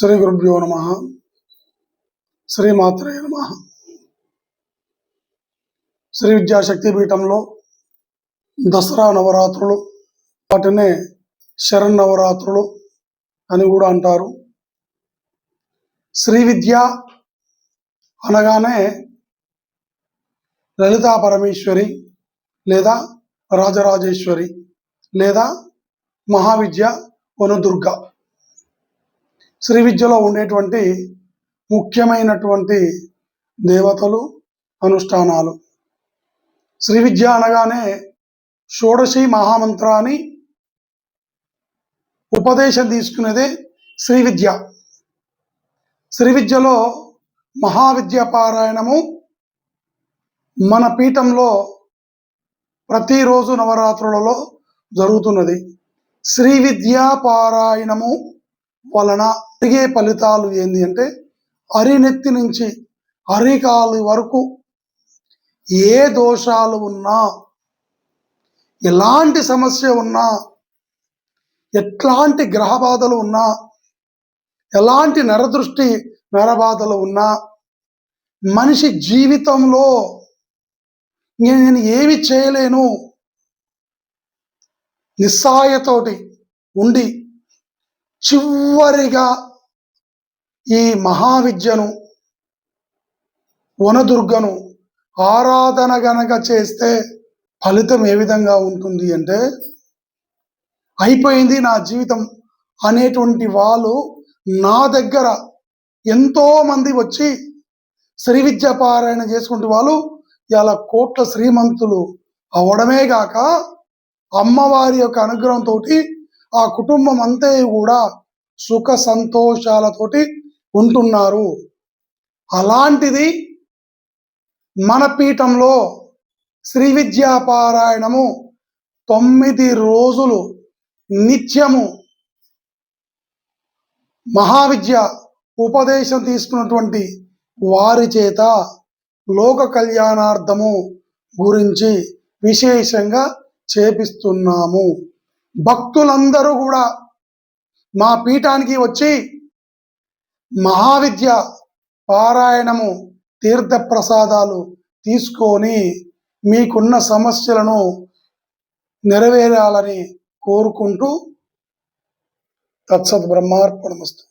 శ్రీ గురుభ్యో నమ. శ్రీమాత్రే నమ. శ్రీ విద్యాశక్తి పీఠంలో దసరా నవరాత్రులు వాటినే శరన్నవరాత్రులు అని కూడా అంటారు. శ్రీ విద్య అనగానే లలితా పరమేశ్వరి లేదా రాజరాజేశ్వరి లేదా మహావిద్య వనదుర్గ. శ్రీ విద్యలో ఉండేటువంటి ముఖ్యమైనటువంటి దేవతలు అనుష్ఠానాలు. శ్రీ విద్య అనగానే షోడశి మహామంత్రాన్ని ఉపదేశం తీసుకునేదే శ్రీ విద్య. శ్రీ విద్యలో మహావిద్య పారాయణము మన పీఠంలో ప్రతిరోజు నవరాత్రులలో జరుగుతున్నది. శ్రీ విద్యా పారాయణము వలన కలిగే ఫలితాలు ఏంది అంటే అరినెత్తి నుంచి అరికాలు వరకు ఏ దోషాలు ఉన్నా ఎలాంటి సమస్య ఉన్నా ఎట్లాంటి గ్రహ బాధలు ఉన్నా ఎలాంటి నరదృష్టి నరబాధలు ఉన్నా మనిషి జీవితంలో నేను ఏమి చేయలేను నిస్సాయతోటి ఉండి చివరిగా ఈ మహావిద్యను వనదుర్గను ఆరాధన గనక చేస్తే ఫలితం ఏ విధంగా ఉంటుంది అంటే అయిపోయింది నా జీవితం అనేటువంటి వాళ్ళు నా దగ్గర ఎంతోమంది వచ్చి శ్రీ విద్య పారాయణ చేసుకుంటే వాళ్ళు ఇలా కోట్ల శ్రీమంతులు అవడమే గాక అమ్మవారి యొక్క అనుగ్రహంతో ఆ కుటుంబం అంతే కూడా సుఖ సంతోషాలతోటి ఉంటున్నారు. అలాంటిది మన పీఠంలో శ్రీ విద్యాపారాయణము తొమ్మిది రోజులు నిత్యము మహావిద్య ఉపదేశం తీసుకున్నటువంటి వారి చేత లోక కళ్యాణార్థము గురించి విశేషంగా చేపిస్తున్నాము. భక్తులందరూ కూడా మా పీఠానికి వచ్చి మహావిద్య పారాయణము తీర్థ ప్రసాదాలు తీసుకొని మీకున్న సమస్యలను నెరవేరాలని కోరుకుంటూ తత్సత్ బ్రహ్మార్పణమస్తు.